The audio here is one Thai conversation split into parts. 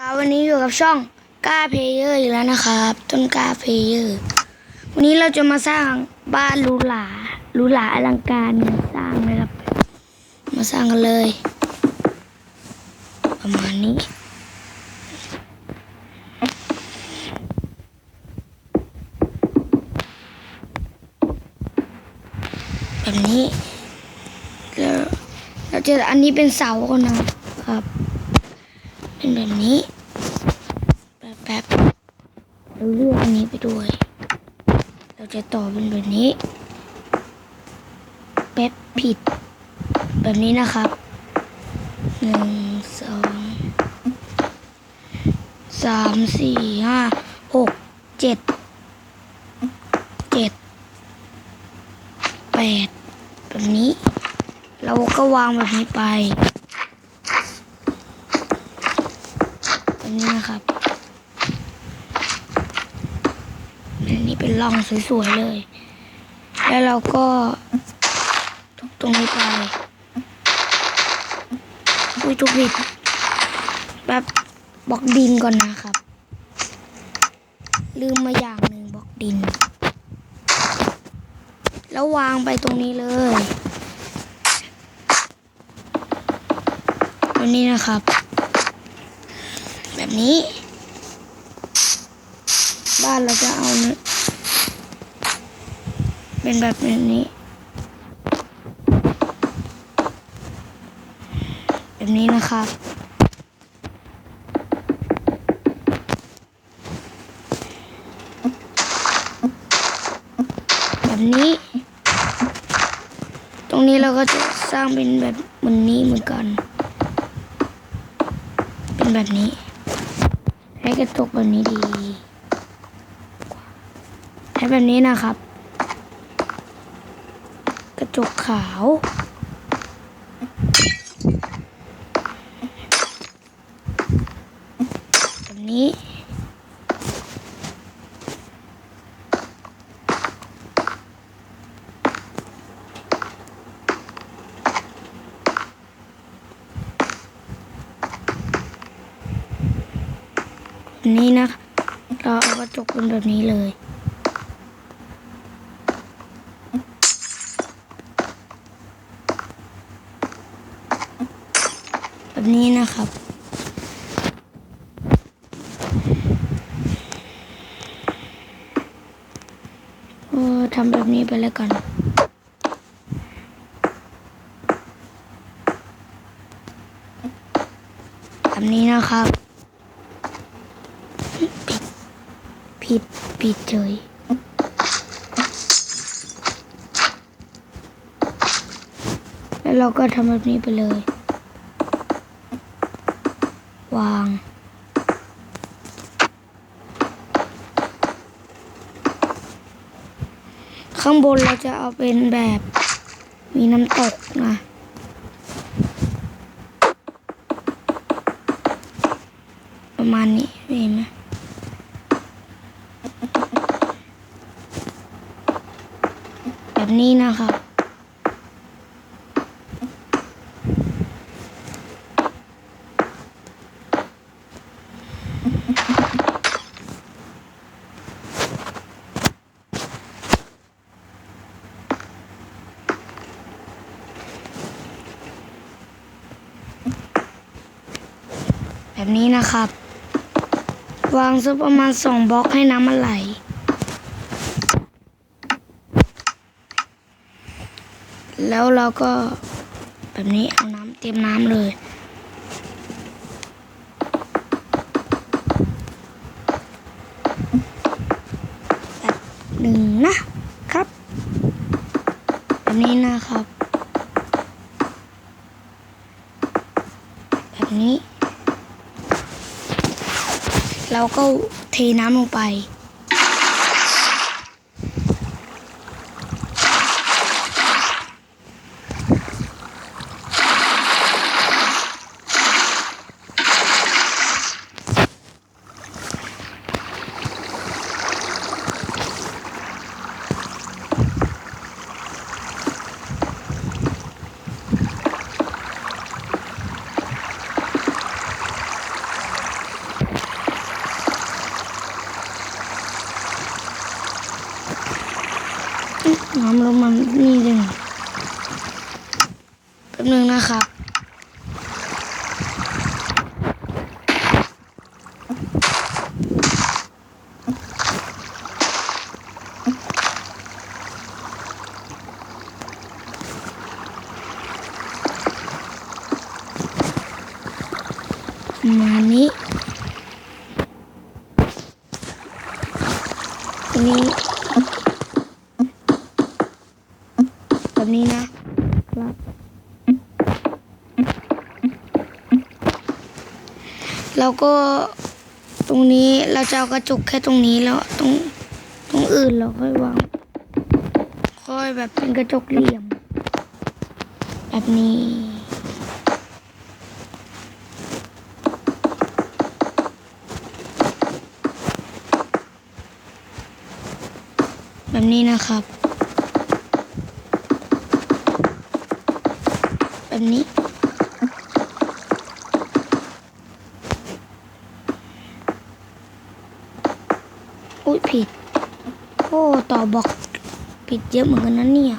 ครับวันนี้อยู่กับช่องกล้าเพลเยอร์อีกแล้วนะครับ ต้นกล้าเพลเยอร์ วันนี้เราจะมาสร้างบ้านหรูหราหรูหราอลังการเนี่ยสร้างเลยครับ มาสร้างกันเลย ประมาณนี้ แบบนี้แล้วเราจะอันนี้เป็นเสาก่อนนะ เป็นแบบนี้แป๊บแป๊บเราเลือกอันนี้ไปด้วย เราจะต่อเป็นแบบนี้แป๊บผิด แบบนี้นะครับหนึ่งสองสามสี่ห้าหกเจ็ดเจ็ดแปดแบบนี้ เราก็วางแบบนี้ไป แบบนี้นะครับ อันนี้ เป็นร่องสวยๆเลย แล้วเราก็ทุบตรงนี้ไปอุ้ยทุกผิดแบบบล็อกดินก่อนนะครับ ลืมมาอย่างหนึ่งบล็อกดิน แล้ววางไปตรงนี้เลยแบบนี้นะครับ แบบนี้ บ้านเราจะเอาเนย เป็นแบบนี้ แบบนี้นะครับแบบนี้ ตรงนี้เราก็จะสร้างเป็นแบบมือนนี้เหมือนกัน เป็นแบบนี้ ให้กระจกแบบนี้ดีใช้แบบนี้นะครับ จกขาวแบบนี้นี้นะเราเอากระจกเป็นแบบนี้เลย แบบนี้นะครับเออทำแบบนี้ไปแล้วกันแบบนี้นะครับ ผิด ผิดเฉยแล้วเราก็ทำแบบนี้ไปเลย วาง ข้างบนเราจะเอาเป็นแบบมีน้ำตกนะมาณนี้เห็นไหม แบบนี้นะครับ แบบนี้นะครับ วางสักประมาณสองบล็อกให้น้ำมันไหล แล้วเราก็แบบนี้เอาน้ำเตรียมน้ำเลย แบบหนึ่งนะครับ แบบนี้นะครับนี้ เราก็เทน้ำลงไป แน้ำลงมันนี่ดึงแป๊บนึงนะครับ มานี้อันนี้แบบนี้นะครับ แล้วก็ตรงนี้เราจะเอากระจกแค่ตรงนี้แล้วตรงตรงอื่นเราค่อยวาง ค่อยแบบเป็นกระจกเหลี่ยม แบบนี้แบบนี้นะครับ แบบนี้ อุ้ย ผิด โอ้ต่อบอกผิดเยอะเหมือนกันนะเนี่ย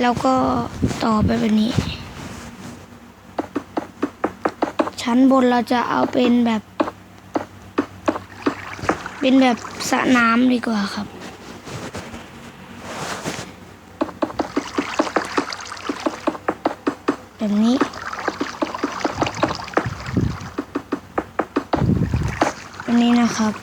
แล้วก็ต่อไปแบบนี้ ชั้นบนเราจะเอาเป็นแบบ เป็นแบบสระน้ำดีกว่าครับแบบนี้ แบบนี้นะครับ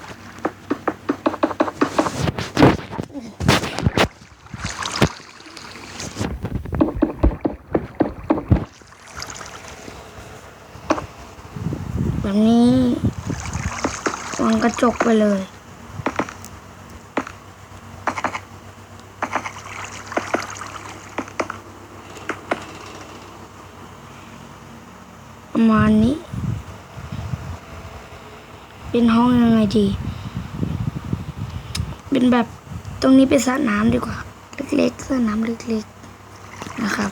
แบบนี้วางกระจกไปเลยประมาณนี้ เป็นห้องยังไงดี เป็นแบบตรงนี้เป็นสระน้ำดีกว่า เล็กๆสระน้ำเล็กๆนะครับ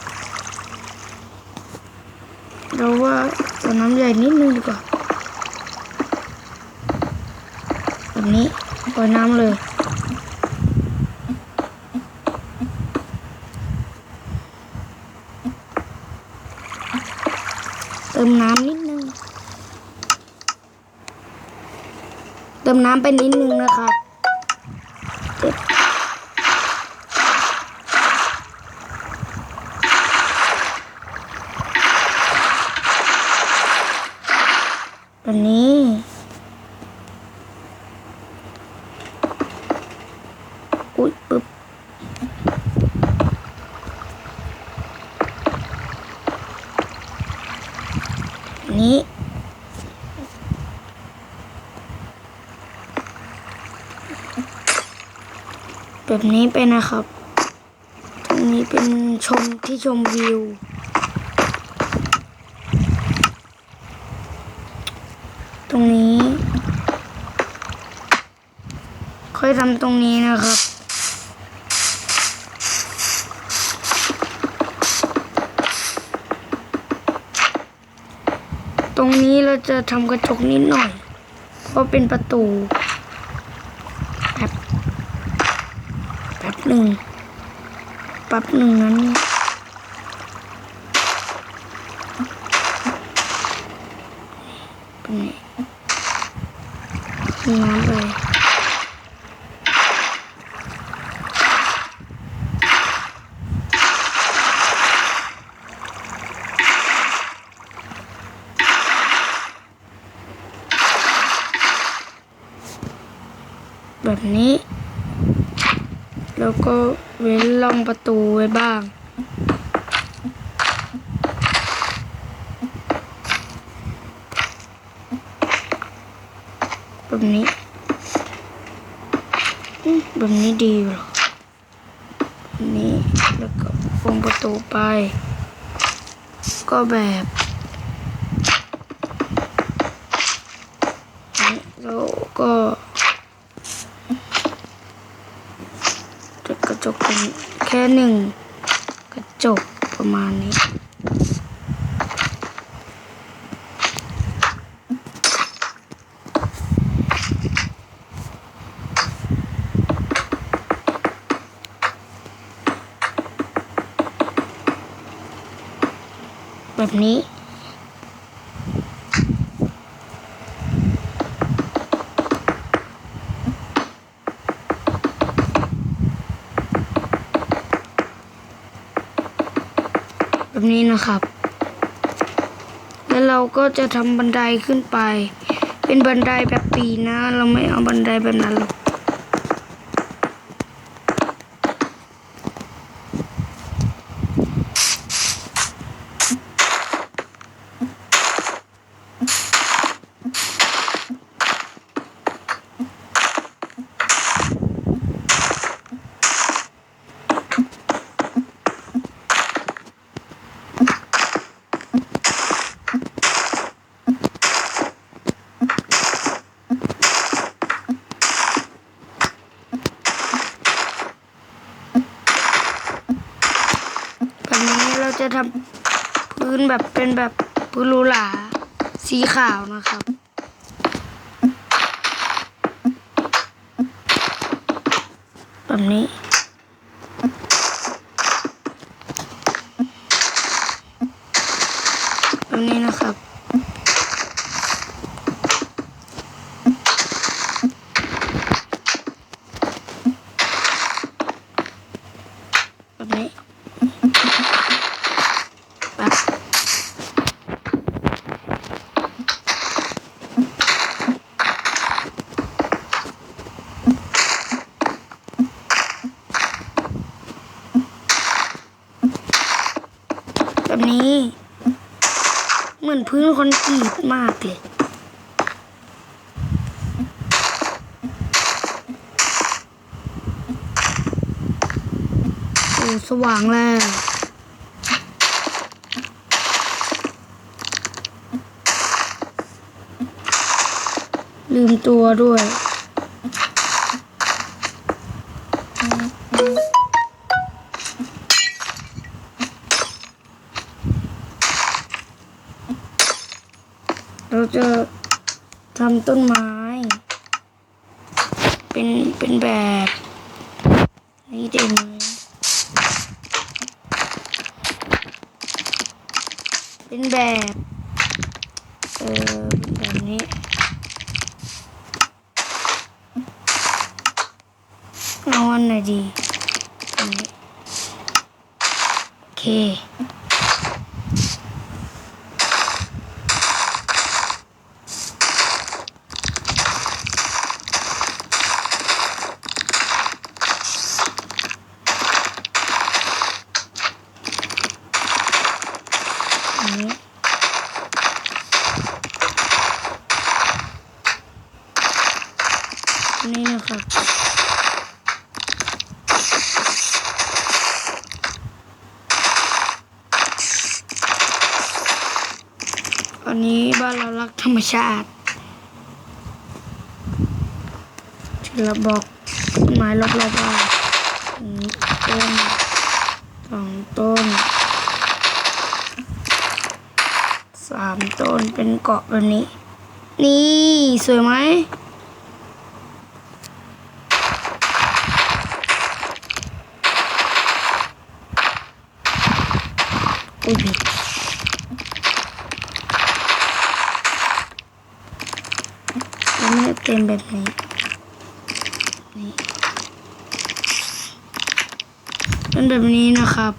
เราว่าสระน้ำใหญ่นิดนึงดีกว่าแบบนี้ปล่อยน้ำเลย เติมน้ำนิดนึง เติมน้ำไปนิดนึงนะครับเจ็บแบบนี้ อุ้ยปึ๊บ นี้ แบบนี้ไปนะครับ ตรงนี้เป็นชมที่ชมวิว ตรงนี้ ค่อยทำตรงนี้นะครับตรงนี้เราจะทำกระจกนิดหน่อย เพราะเป็นประตูแบบแบบ หนึ่งแป๊บหนึ่งนั้นเป็นน้ำไปแบบนี้ แล้วก็เว้นร่องประตูไว้บ้าง แบบนี้ แบบนี้ดีหรอนี้แล้วก็ฟงประตูไป ก็แบบนี้แล้วก็ แค่หนึ่งกระจกประมาณนี้ แบบนี้ แบบนี้นะครับ แล้วเราก็จะทำบันไดขึ้นไป เป็นบันไดแบบปีนะ เราไม่เอาบันไดแบบนั้นหรอก จะทำพื้นแบบเป็นแบบพื้นรูหราสีขาวนะครับ แบบนี้ แบบนี้นะครับ แบบนี้ แบบแบบนี้ เหมือน พื้นคอนกรีตมากเลยโอ้สว่างแล้วลืมตัวด้วยเรา จะทำต้นไม้ เป็นเป็นแบบนี้เด้ไหมเป็นแบบ เออเป็นแบบนี้ เอาอันไหนดีอันนี้โอเค อันนี้อันนี้นะครับ อันนี้บ้านเรารักธรรม ชาติที่เราบอกต้นไม้รอบๆบ้านหนึ่งต้นสองต้นสามต้นเป็นเกาะแบบนี้ นี่สวยไหมอุ้ยผิด แล้วมันจะเต็มแบบ นี้นี่เป็นแบบนี้นะครับ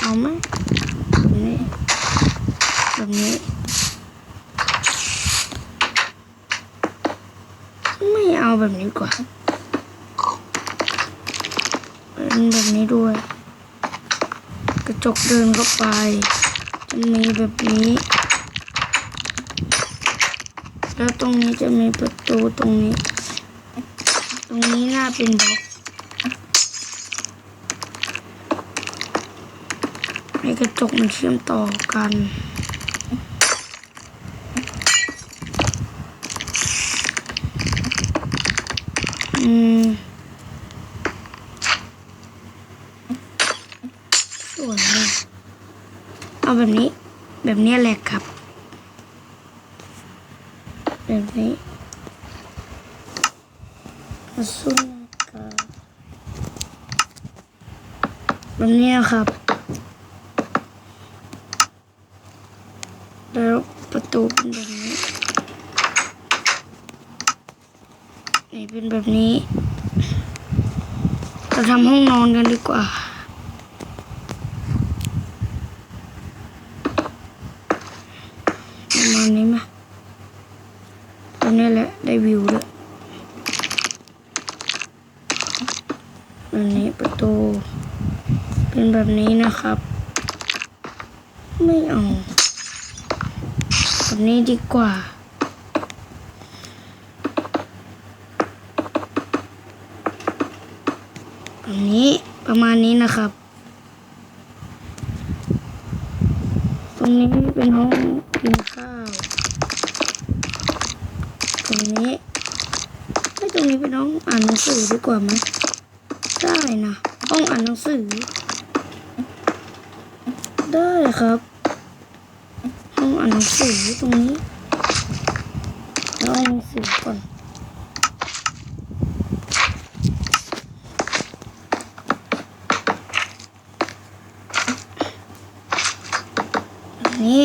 เอาไหมแบบนี้แบบนี้ ไม่เอาแบบนี้กว่าเป็นแบบนี้ด้วย กระจกเดินเข้าไปจะมีแบบนี้ แล้วตรงนี้จะมีประตูตรงนี้ ตรงนี้น่าเป็นบล็อกให้กระจกมันเชื่อมต่อกันอืมสวยเลยเอาแบบนี้แบบนี้แหละครับ แบบนี้อสุนกาแบบนี้ครับ แล้วประตูเป็นแบบนี้ นี่เป็นแบบนี้ เราทำห้องนอนกันดีกว่า อันนี้ประตู เป็นแบบนี้นะครับ ไม่เอาแบบนี้ดีกว่าแบบนี้ประมาณนี้นะครับ ตรงนี้เป็นห้องกินข้าวตรงนี้ให้ตรงนี้เป็นห้องอ่านหนังสือดีกว่าไหม ได้นะห้องอ่านหนังสือ ได้ครับห้องอ่านหนังสือตรงนี้แล้วเอาหนังสือก่อนนี้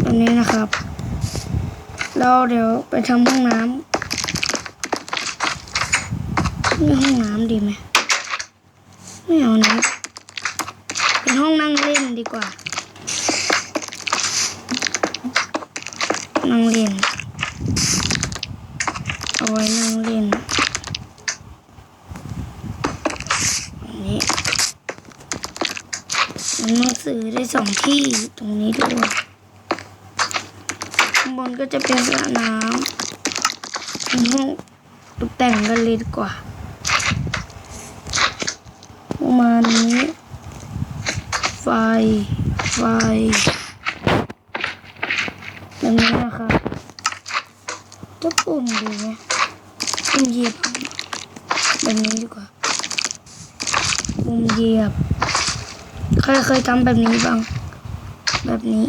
แบบนี้นะครับ เราเดี๋ยวไปทำห้องน้ำ นี่ห้องน้ำดีไหม ไม่เอานะ เป็นห้องนั่งเล่นดีกว่า นั่งเล่น เอาไว้นั่งเล่นแบบนี้หนังสือได้สองที่ตรงนี้ด้วยข้างบนก็จะเป็นสระน้ำเป็นห้องตกแต่งกันเลยดีกว่า มาณนี้ ไฟ ไฟแบบนี้นะครับจะปุ่มดีไหมปุ่มเหยียบแบบนี้ดีกว่า ปุ่มเหยียบ ใครเคยทำแบบนี้บ้าง แบบนี้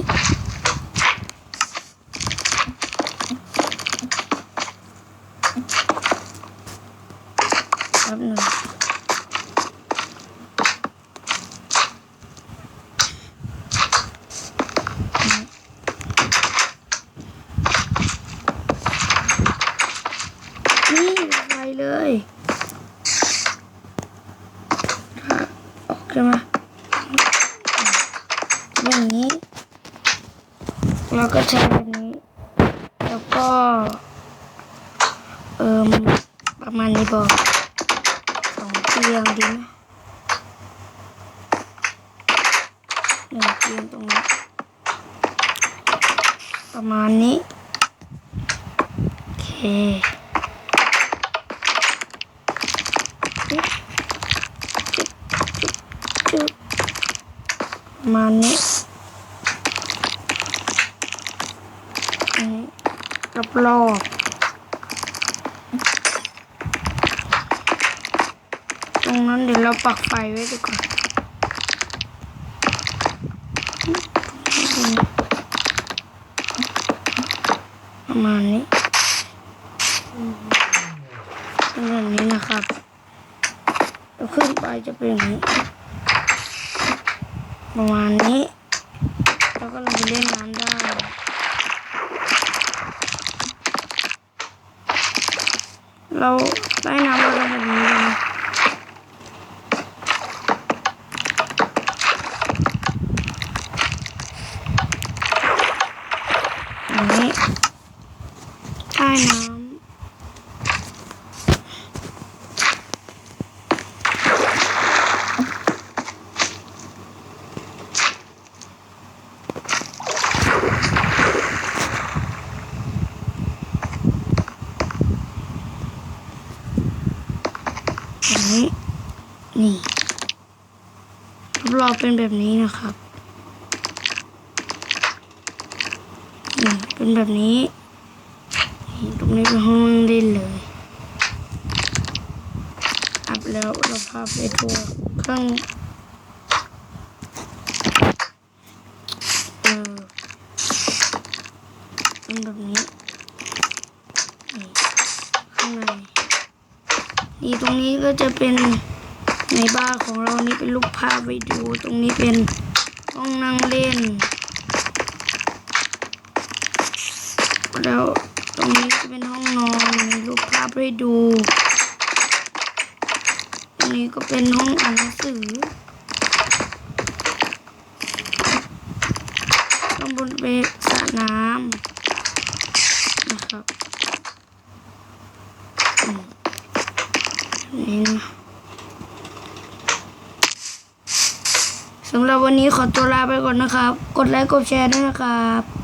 แป๊บหนึ่ง นี่ไฟเลยถ้าออกใช่ไหมอย่างนี้ แล้วก็ใช้แบบนี้ แล้วก็ เอิมประมาณนี้บอกสองเตียงดีไหม หนึ่งเตียงตรงนี้ ประมาณนี้ โอเคจุดประมาณนี้อันนี้รอบรอบๆตรงนั้นเดี๋ยวเราปักไฟไว้ดีกว่าประ มาณนี้เป็นแบบนี้นะครับแล้วขึ้นไปจะเป็นอย่างนี้ ประมาณนี้ แล้วก็ลงไปเล่นน้ำได้เราได้น้ำเราได้แบบนี้เลยนะอย่างนี้ได้น้ำอย่างนี้ นี่รอบเป็นแบบนี้นะครับนี่เป็นแบบนี้นี่ตรงนี้เป็นห้องนั่งเล่นเลยอัพแล้วเราพาไปทัวร์เครื่องเออเป็นแบบนี้นี่ข้างในนี่ตรงนี้ก็จะเป็น ในบ้านของเรานี่เป็นรูปภาพไปดูตรงนี้เป็นห้องนั่งเล่น แล้วตรงนี้จะเป็นห้องนอนมีรูปภาพให้ดู ตรงนี้ก็เป็นห้องอ่านหนังสือข้างบนเป็นสระน้ำนะครับอืมนี่นะสำ หรับวันนี้ขอตัวลาไปก่อนนะครับ กดไลค์กดแชร์ด้วยนะครับ